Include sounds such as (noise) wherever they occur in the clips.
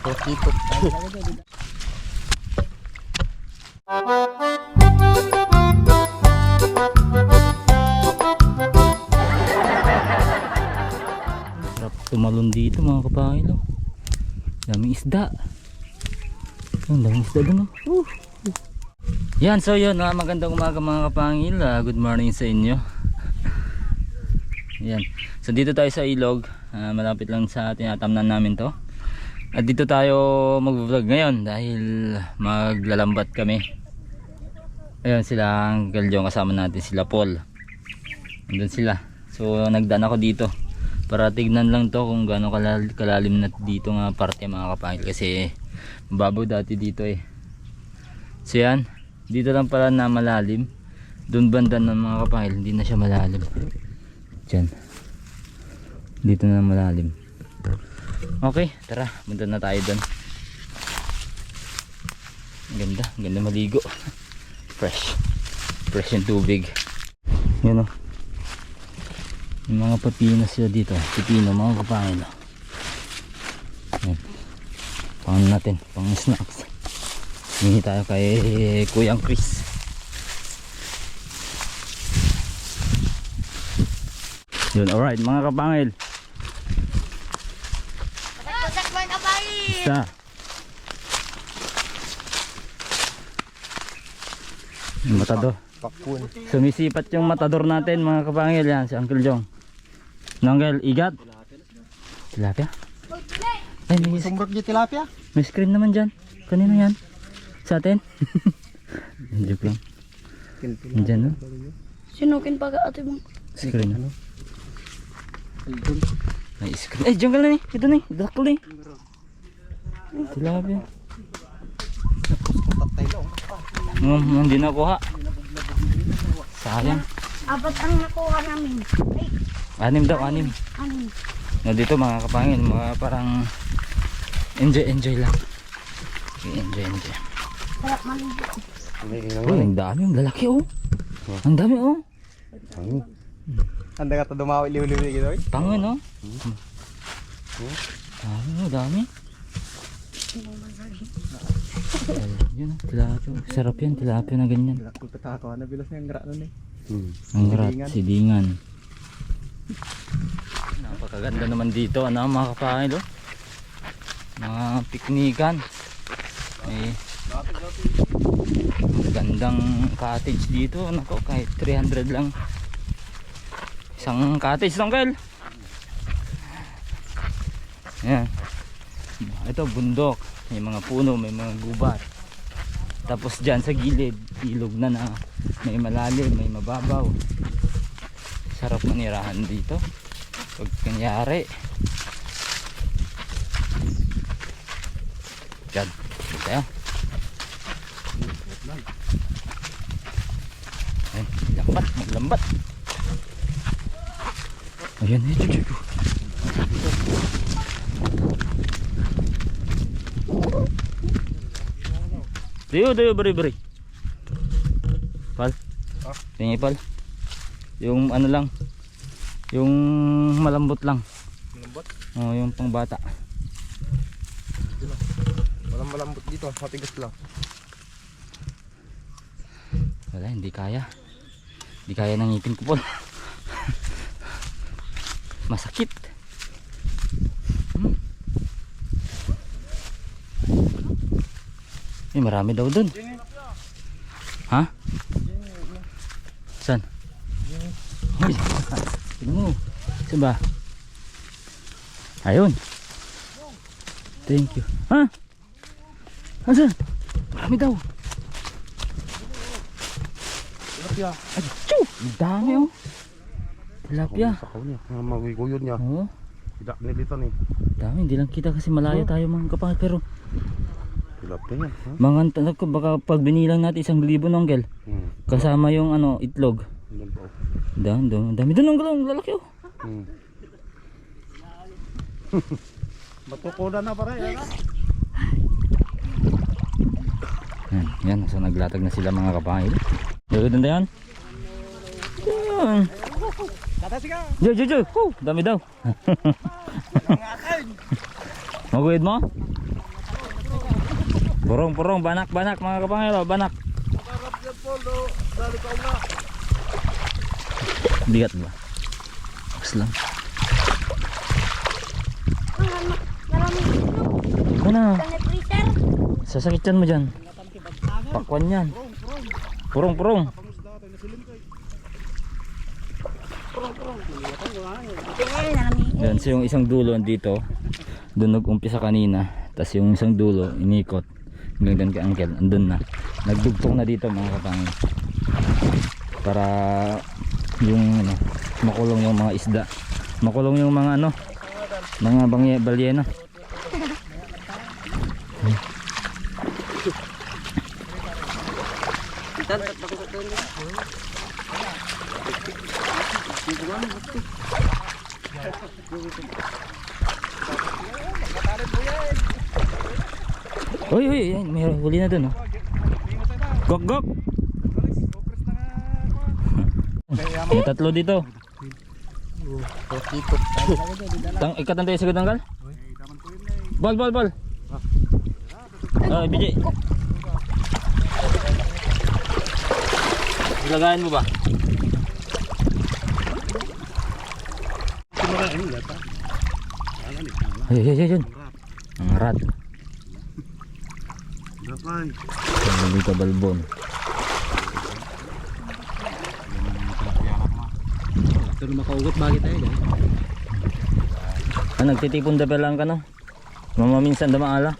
Tukikot. Sarap tumalon dito mga kapangil. Oh. Daming isda. Ang daming isda dun. Oh. Uh. Yan, so yun. ah, magandang umaga mga kapangil. Ah, good morning sa inyo. Yan. So dito tayo sa ilog. Ah, malapit lang sa tinatamnan namin to. At dito tayo mag-vlog ngayon dahil maglalambat kami. Ayun sila ang John kasama natin sila Paul. Andun sila. So nagdaan ako dito para tignan lang to kung gaano kalal kalalim na dito nga parte mga kapangil kasi mababaw dati dito eh. So yan, dito lang pala na malalim. Doon banda ng mga kapangil, hindi na siya malalim. Diyan. Dito na malalim. Okay, tara, punta na tayo doon. Ganda, ganda maligo. Fresh. Fresh yung tubig. Yan o. Yung mga pepino sila dito. Pepino, mga kapangil. oh. Yan. Pang natin, pang snacks. Hingi tayo kay Kuyang Chris. Yun, alright mga kapangil. Isa. Yung matador. Pakpun. Sumisipat yung matador natin mga kapangil yan si Uncle Jong. No, Uncle, igat. Tilapia? Ay, may, Sumrok di tilapia. may screen naman dyan. Kanino yan? Sa atin? (laughs) Joke lang. Dyan no? Sinukin pa ka ate mong. Screen. May screen. Eh, jungle na ni. Ito na ni. Dakal Tilapia. Tatay lang. Hmm, hindi nakuha. Sayang. Apat ang nakuha namin. Ay, Anim daw, anim. ano? No, dito mga kapangin, mga parang enjoy, enjoy lang. Enjoy, enjoy. Sarap maligo. Uy, ang dami, ang lalaki oh. Ang dami oh. Anda ka to dumawi liw-liw gitu. Pangin oh. Dami oh, dami. Oh, tilapia. Sarap yan, tilapia na ganyan. Patako na bilas ng gra nun eh. Ang rat, sidingan. Napakaganda naman dito, ano mga kapangil oh. Mga piknikan. May gandang cottage dito. Nako, kahit 300 lang. Isang cottage lang, Kel. Yan. Ito, bundok. May mga puno, may mga gubat. Tapos dyan sa gilid, ilog na na. May malalim, may mababaw. Sarap manirahan dito. Pag kanyari. Diyan. Dito. Ayun, lambat, maglambat. Ayan, eh, chuchu. Dayo, dayo, bari, bari. Pal. Ah? Tingin pal. Yung ano lang. Yung malambot lang. Malambot. Oh, yung pangbata. Walang malambot dito. Matigas lang. Wala, hindi kaya. Hindi kaya ng ngipin ko po. (laughs) Masakit. Hmm. Eh, marami daw dun. Ha? Saan? Uy, tignan mo. Saan ba? Ayun. Thank you. Ha? Asan? Marami daw. Tilapia. Achoo! Ang dami oh. Tilapia. Sa niya. Mga magiguyod niya. Oo. Tidak nilito ni. Dami, hindi lang kita kasi malayo tayo mga kapangil pero Tilapia yan. Ha? mga tanong ko baka pag binilang natin isang libo ng gel Hmm. kasama yung ano itlog. Yan po. Dami, doon ang galong lalaki oh. Hmm. (laughs) Matukoda na pare. Yan. Yan, yan, so naglatag na sila mga kapangil. Dito doon yan. Yan. Tata siya. Jo, jo, jo. Woo, dami daw. (laughs) Maguyod mo? Purong, purong, banak, banak mga kapangilo, banak. Bigat ba? Tapos lang. Ano? Ganit freezer. Sasakit yan mo dyan. Pakwan yan. Purong, purong. Yan, so yung isang dulo dito, doon nag-umpisa kanina. Tapos yung isang dulo, inikot. Hanggang kay Uncle, andun na. Nagdugtong na dito mga kapangil. Para yung ano, makulong yung mga isda. Makulong yung mga ano, mga bangye, balyena. Uy, uy, yan, may huli na doon. Oh. Gok, gok! May tatlo dito. Tang ikatan tayo sa gudanggal? Bal, bal, bal. Ah, biji. Ilagayan mo ba? Ay, ay, ay, ay. Ang rat. Ang dito balbon. Pero makaugot bagay tayo dyan. Ah, nagtitipon da lang ka no? Mama minsan damaala.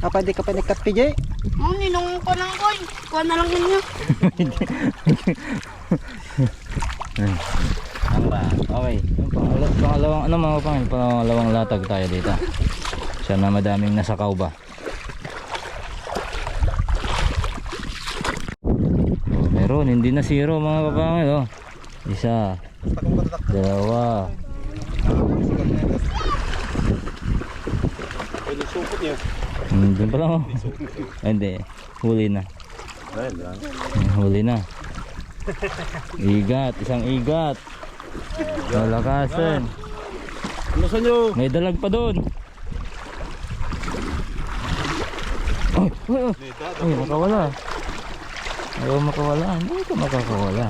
Ah, pwede ka pa nagkat PJ? Oh, ninong ko lang ko. Kuha na lang ninyo. Ang ba? Okay. Pangalawang ano mga pangil, pangalawang latag tayo dito. Sana madaming nasakaw ba? Meron, hindi na zero mga kapangil oh. Isa, dalawa, hmm, dun pa lang oh. (laughs) Hindi, huli na. Hmm, Huli na. Igat, isang igat. Malakasan. Ano? May dalag pa doon. Ay, ay, ay. Ay, makawala. Ayaw makawala. Hindi ka makakawala.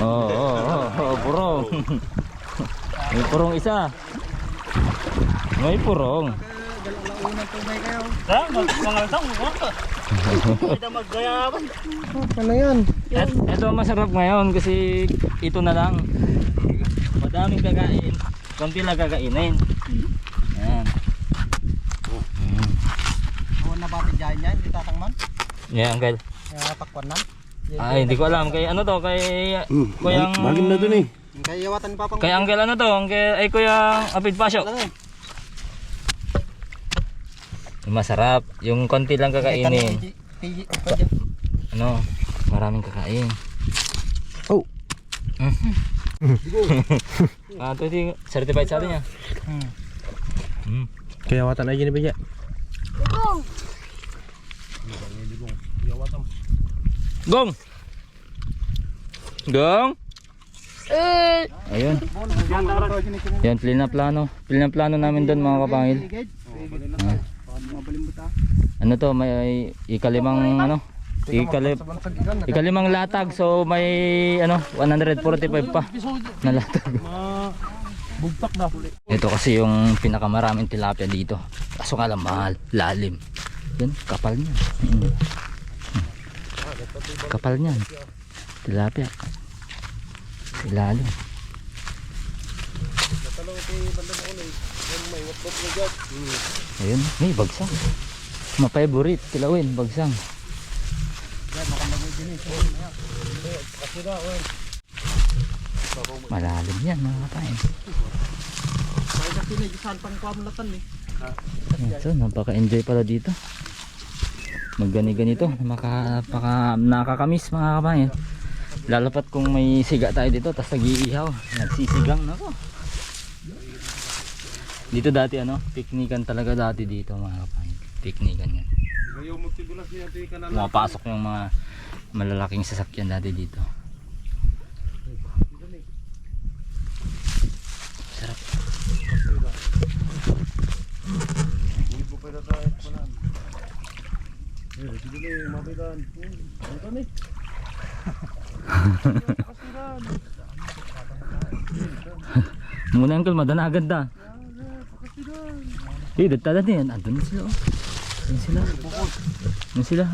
Oo, oo, oo, oo, purong. (laughs) May purong isa. May purong. (laughs) Ano yan? Et, ito ang masarap ngayon kasi ito na lang. Madaming kakain. Konti lang kakainin. Yan. Oo, nabati dyan yan. Hindi tatangman. Yan, uncle. Kaya pakwan na. Ay, hindi ko alam. Kay ano to? Kay kuyang... Bagin na dun eh. Kaya yawatan pa pang... Kay uncle ano to? Uncle, ay kuyang Apid Pasyo. Eh. Masarap. Yung konti lang kakainin. Ano? Maraming kakain. Oh. (laughs) ah, ito yung certified sa atin niya. Hmm. Kaya yawatan na dyan ni PJ. Ugong. Gong! Gong! Eh, Ayun. Yan, clean na plano. Clean na plano namin doon mga kapangil. Ah. Ano to, may ikalimang ano? Ikali, ikalimang latag so may ano 145 pa na latag. Bugtak na. Ito kasi yung pinakamaraming tilapia dito. Kaso nga lang mahal, lalim. Yan, kapal niyan. Mm. Kapal niyan. Tilapia. Ilalim. Ayun, may bagsang. Ma-favorite, kilawin, bagsang. Malalim yan mga kapain. So, napaka-enjoy pala dito. Maggani ganito, maka, paka, nakakamiss mga kabayan. Lalo pat kung may siga tayo dito, tapos nag-iihaw, nagsisigang nako. Dito dati ano, piknikan talaga dati dito mga kabayan. Piknikan yan. Pumapasok yung mga malalaking sasakyan dati dito. Sarap. Hindi po pwede tayo. Eh, sige na, mabitan. Ano ka ni? Muna uncle, madanagan da. Eh, dagtada din. Andun na sila oh. Andun sila.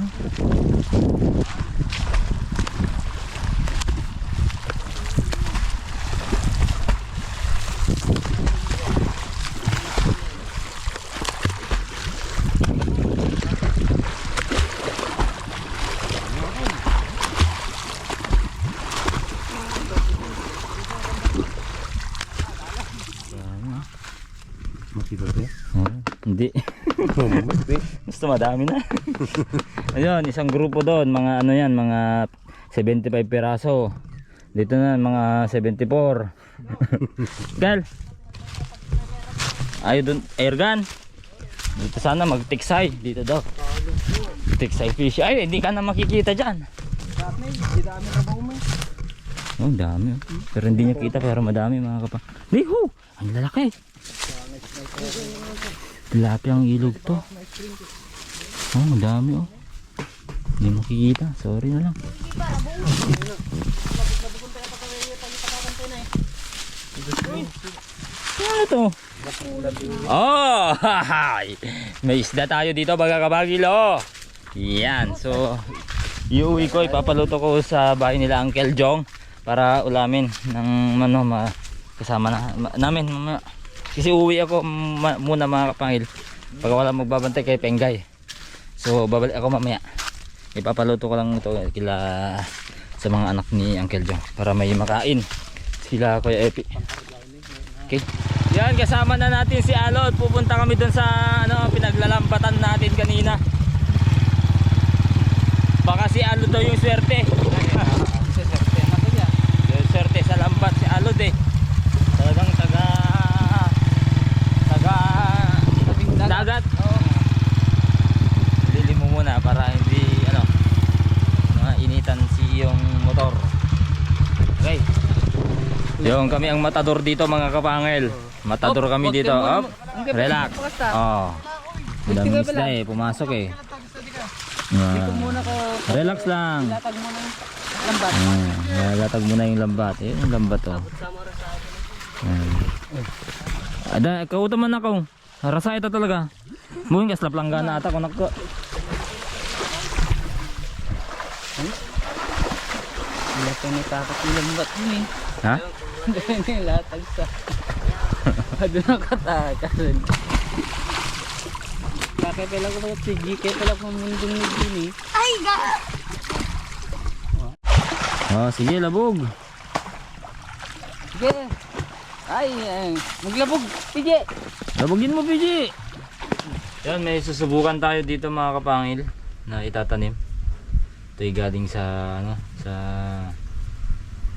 Makita to ya? Oh, hindi. Gusto madami na. (laughs) Ayun, isang grupo doon, mga ano yan, mga 75 piraso. Dito na, mga 74. Gal. Ayaw doon, airgun. Dito sana mag-tiksay. Dito daw. Tiksay fish. Ay, hindi ka na makikita dyan. Oh, dami. oh. Pero hindi niya kita, pero madami mga kapa. Liho! Ang lalaki. Tilapia ang ilog to. Oh, madami oh. Hindi makikita. Sorry na lang. Ano to? Oh, hahay. May isda tayo dito baga kabagilo. Yan. So, iuwi ko, ipapaluto ko sa bahay nila Uncle Jong para ulamin ng ano, ma, kasama na, ma, namin mamaya. Kasi uwi ako ma- muna mga kapangil. Pag wala magbabantay kay Penggay. So babalik ako mamaya. Ipapaluto ko lang ito kila sa mga anak ni Uncle John para may makain. Sila Kuya Epi. Okay. Yan kasama na natin si Alod. Pupunta kami dun sa ano pinaglalampatan natin kanina. Baka si Alod daw yung swerte. Yung swerte sa lambat si Alod eh. Talagang taga taga dagat. Mo para hindi ano mainitan si yung motor. Okay. Yung kami ang matador dito mga kapangil. Matador kami dito. Op. Relax. Oh. Madaming isda eh. Pumasok eh. Yan. Relax lang. Latag mo na yung lambat. Eh, yung lambat to. Ayan. Ada, ikaw man ako. Rasa ito talaga. Mungkin kaslap lang gana ata ko nako. Hindi ko natakot yung lambat yun eh. Ha? Hindi latag sa... Ano nakatakasan. Bakit pala ko ba sige? Kaya pala ko mundong yun eh. Ay, ga! Oh, sige, labog. Sige! Ay, ay, maglabog! Sige! Labogin mo, PG. Yan, may susubukan tayo dito mga kapangil na itatanim. Ito ay galing sa ano, sa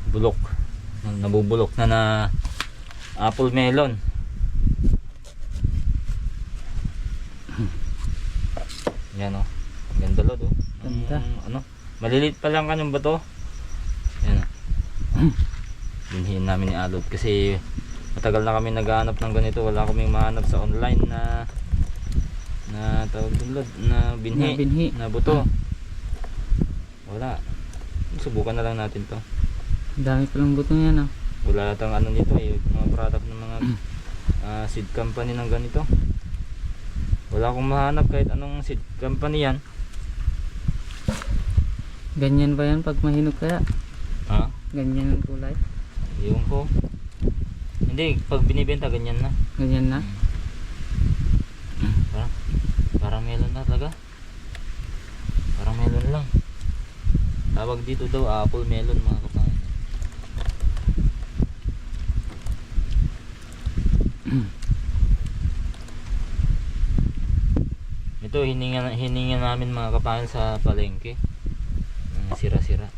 bulok. Na- Nabubulok na na apple melon. Yan oh. Ganda lod oh. Ganda. Ang, ano, maliliit pa lang kanyang bato. Yan oh. Binhiin namin ni Alod kasi matagal na kami naghahanap ng ganito. Wala kaming mahanap sa online na na tawag doon Lod, na binhi, Na binhi. na buto. Wala. Subukan na lang natin to. Ang dami palang buto yan ah. Wala tang ano nito eh, mga product ng mga (clears throat) ah, seed company ng ganito. Wala akong mahanap kahit anong seed company yan. Ganyan ba yan pag mahinog kaya? Ha? Ganyan ang kulay? Yung ko. Hindi, pag binibenta ganyan na. Ganyan na? Parang, parang melon na talaga. Parang melon lang. Tawag dito daw apple melon mga kapangin. (clears throat) Ito hininga, hininga namin mga kapangin sa palengke. Sira-sira.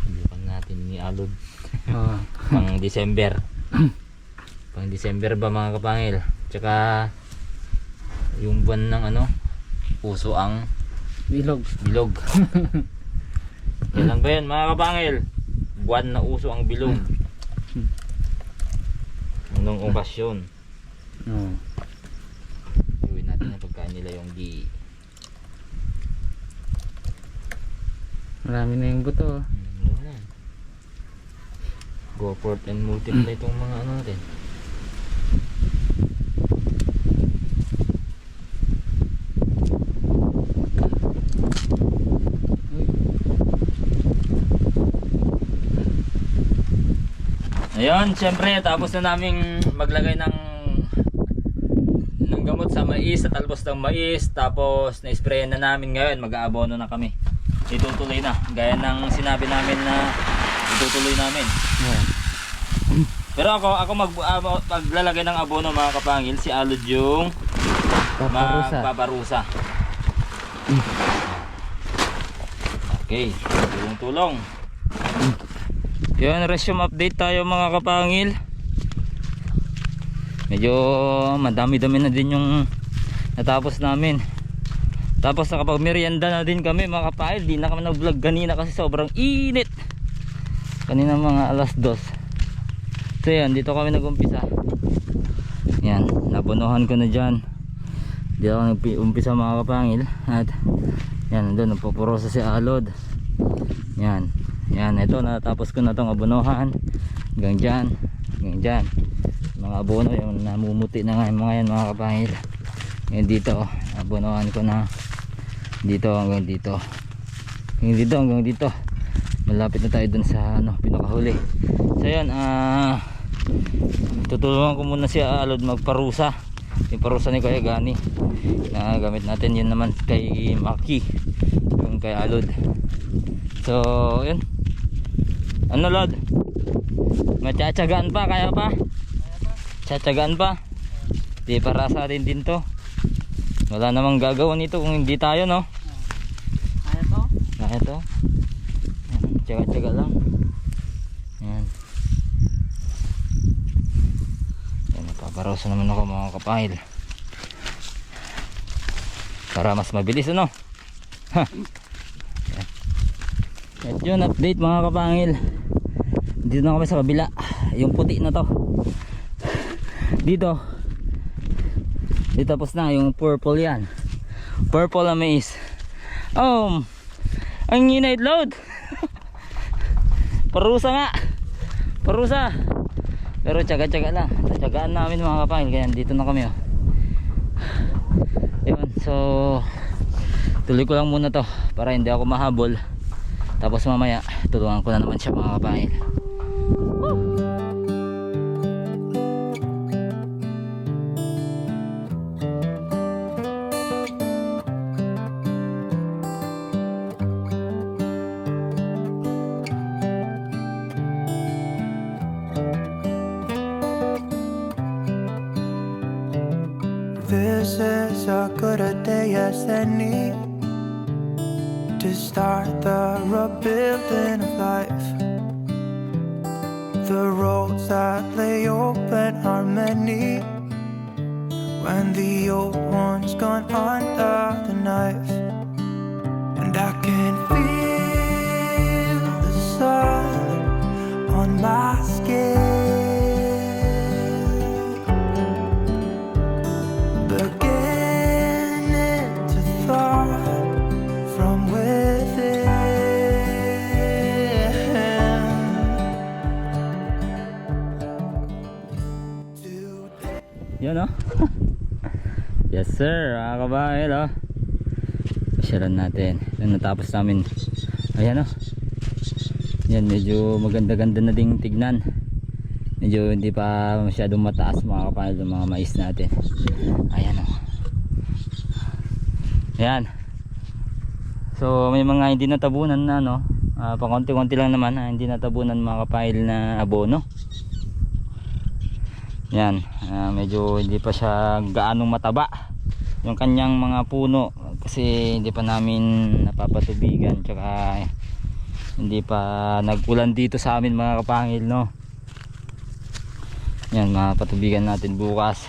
Subukan natin ni Alod (laughs) pang December. (clears throat) pang December ba mga kapangil? Tsaka yung buwan ng ano, puso ang Bilog. bilog. (laughs) Kailan ba yan mga kapangil? Buwan na uso ang bilog. Anong okasyon? Oo. Iuwi natin yung pagkain nila yung gi. Marami na yung buto. Hmm, yan. Go forth and multiply itong mga ano natin. Ayun, syempre tapos na naming maglagay ng ng gamot sa mais, sa talbos ng mais, tapos na-spray na namin ngayon, mag-aabono na kami. Itutuloy na, gaya ng sinabi namin na itutuloy namin. Pero ako, ako mag, maglalagay ng abono mga kapangil, si Alod yung Paparusa. magpaparusa. Okay, tulong-tulong. Yun, resume update tayo mga kapangil. Medyo madami-dami na din yung natapos namin. Tapos nakapag merienda na din kami mga kapangil. Di na kami nag-vlog kanina kasi sobrang init. Kanina mga alas dos. So yan, dito kami nag-umpisa. Yan, nabunuhan ko na dyan. Dito ako nag-umpisa mga kapangil. At yan, doon, nagpupurosa si Alod. Yan. Yan, ito natapos ko na tong abunuhan. Hanggang dyan. Hanggang dyan. Mga abono, yung namumuti na nga yung mga yan mga kapangil. Ngayon dito, abunuhan ko na dito hanggang dito. Hanggang dito hanggang dito. Malapit na tayo dun sa ano, pinakahuli. So yan, ah tutulungan ko muna si Alod magparusa. Yung parusa ni Kuya Gani. Na gamit natin yun naman kay Maki. Yung kay Alod. So, yun. Ano Lod? Matsatsagaan pa, kaya pa? Tsatsagaan pa? Di para sa atin din to. Wala namang gagawin nito kung hindi tayo, no? Kaya to? Kaya to. Tsaga-tsaga lang. Yan. Yan, napaparosa naman ako mga kapahil. Para mas mabilis, ano? Ha! At yun, update mga kapangil. Dito na kami sa kabila. Yung puti na to. Dito. Dito tapos na yung purple yan. Purple na mais. Oh, ang init load. (laughs) Parusa nga. Parusa. Pero tsaga-tsaga lang. Tsagaan namin mga kapangil. Kaya dito na kami oh. Yun, so tuloy ko lang muna to para hindi ako mahabol. Tapos mamaya tulungan ko na naman siya mga kapangil. This is a good a day as any start the rebuilding of life. The roads that lay open are many when the old one's gone under the knife, and I can feel Yun oh. (laughs) yes sir, mga kabayan oh. Pasyalan natin. Yung natapos namin. Ayan oh. Yan, medyo maganda-ganda na ding tignan. Medyo hindi pa masyadong mataas mga kapayan yung mga mais natin. Ayan oh. Ayan. So may mga hindi natabunan na no. Uh, pakonti-konti lang naman ah, hindi natabunan mga kapail na abono. Yan, ah, medyo hindi pa siya gaanong mataba yung kanyang mga puno kasi hindi pa namin napapatubigan tsaka hindi pa nagulan dito sa amin mga kapangil no. Yan, mapatubigan natin bukas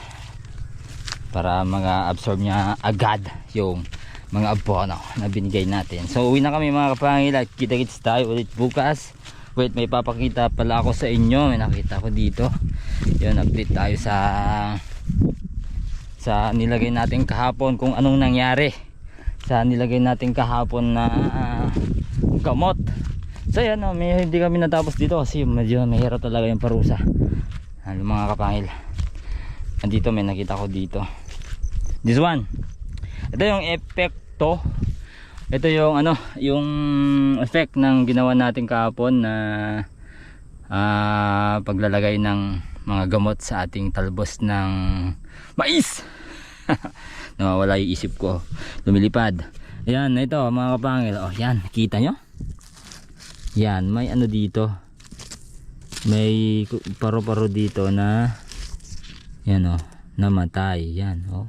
para mga absorb niya agad yung mga abono na binigay natin. So uwi na kami mga kapangil at kita-kits tayo ulit bukas. Wait, may papakita pala ako sa inyo. May nakita ko dito. Yun, update tayo sa sa nilagay natin kahapon kung anong nangyari. Sa nilagay natin kahapon na ah, gamot. So yan oh, may, hindi kami natapos dito kasi medyo mahirap talaga yung parusa. Ano mga kapangil. Andito may nakita ko dito. This one. Ito yung epekto ito yung ano yung effect ng ginawa natin kahapon na ah, paglalagay ng mga gamot sa ating talbos ng mais. (laughs) Nawawala yung isip ko. Lumilipad. Ayan ito mga kapangil. Oh yan kita nyo? Yan may ano dito. May ku- paro-paro dito na yan oh namatay. Yan oh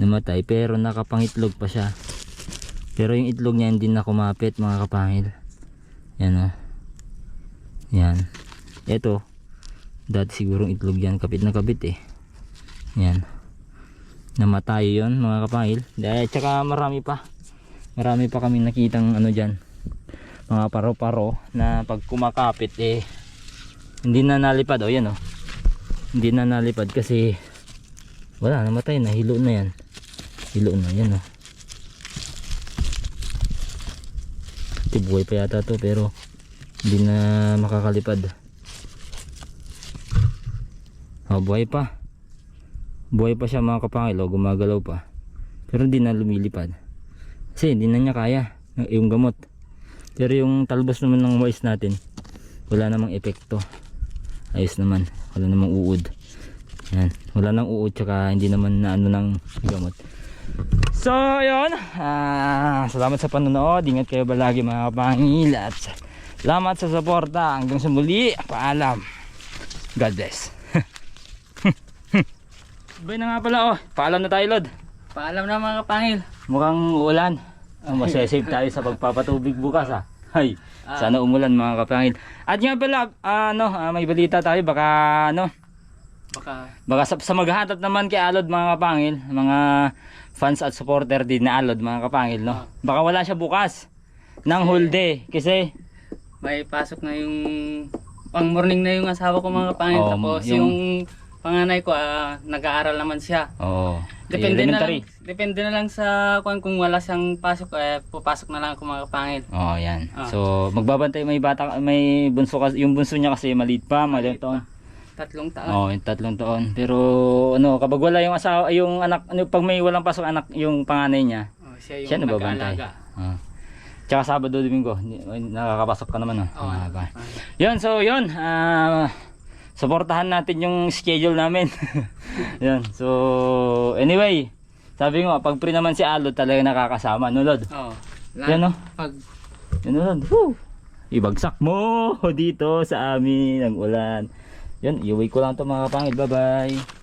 namatay pero nakapangitlog pa siya pero yung itlog niya hindi na kumapit mga kapangil. Yan oh. Yan. Ito dati sigurong itlog yan. Kapit na kapit eh. Yan. Namatay yon mga kapangil. Dahil tsaka marami pa. Marami pa kami nakitang ano dyan mga paro-paro na pag kumakapit eh hindi na nalipad. Oh yan oh. Hindi na nalipad kasi wala namatay. Na hilo na yan. Hilo na yan oh Ito buhay pa yata to pero hindi na makakalipad. Oh buhay pa. Buhay pa siya mga kapangil. Oh, gumagalaw pa. Pero hindi na lumilipad. Kasi hindi na niya kaya yung gamot. Pero yung talbos naman ng mais natin wala namang epekto. Ayos naman. Wala namang uod. Yan wala nang uod tsaka hindi naman na ano ng gamot so yun ah, salamat sa panonood ingat kayo balagi mga kapangil at salamat sa suporta hanggang sa muli paalam God bless (laughs) Bay na nga pala oh. Paalam na tayo, Lod. Paalam na mga kapangil. Mukhang ulan. Ah, Masasave (laughs) tayo sa pagpapatubig bukas ah. Hay, sana umulan mga kapangil. At nga pala, ah, ano, ah, may balita tayo baka ano, Baka baka sa, sa maghahanap naman kay Alod mga kapangil, mga fans at supporter din na Alod mga kapangil, no. Baka wala siya bukas ng whole day kasi may pasok na yung pang morning na yung asawa ko mga kapangil. Oo, Tapos yung- yung, panganay ko ah, nag-aaral naman siya. oh, Depende na elementary. lang, depende na lang sa kung kung wala siyang pasok eh pupasok na lang ako mga kapangil. Oh, yan. Ah. So, magbabantay may bata may bunso kasi yung bunso niya kasi maliit pa, maliit taon. Tatlong taon. Oh, yung tatlong taon. Pero ano, kapag wala yung asawa, yung anak, ano, pag may walang pasok anak, yung panganay niya, Oh, siya yung siya nababantay. Ah. Tsaka Sabado, Domingo, nakakapasok ka naman, oh. Oo, Ah, ba. Yun, so yun. Ah, supportahan natin yung schedule namin. (laughs) yun. So, anyway, sabi ko, pag pre naman si Alod talaga nakakasama, no, Lod? Oh. Yan, no? Pag Yun, Lod. Woo! Ibagsak mo (laughs) dito sa amin ang ulan. Yun, iuwi ko lang to mga kapangil. Bye-bye.